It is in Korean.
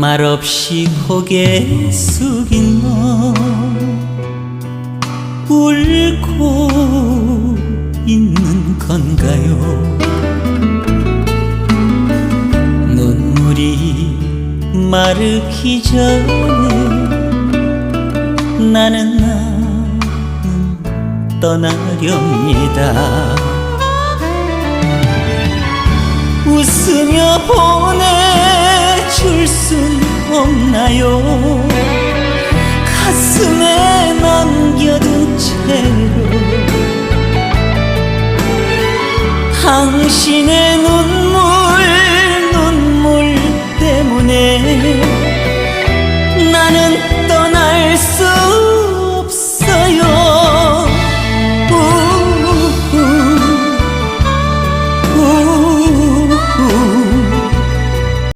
말없이 고개 숙인 너. 울고 있는 건가요? 눈물이 마르기 전에 나는 나는 떠나렵니다. 웃으며 보내 않아요. 가슴에 남겨둔 채로 당신의 눈물 눈물 때문에 나는 떠나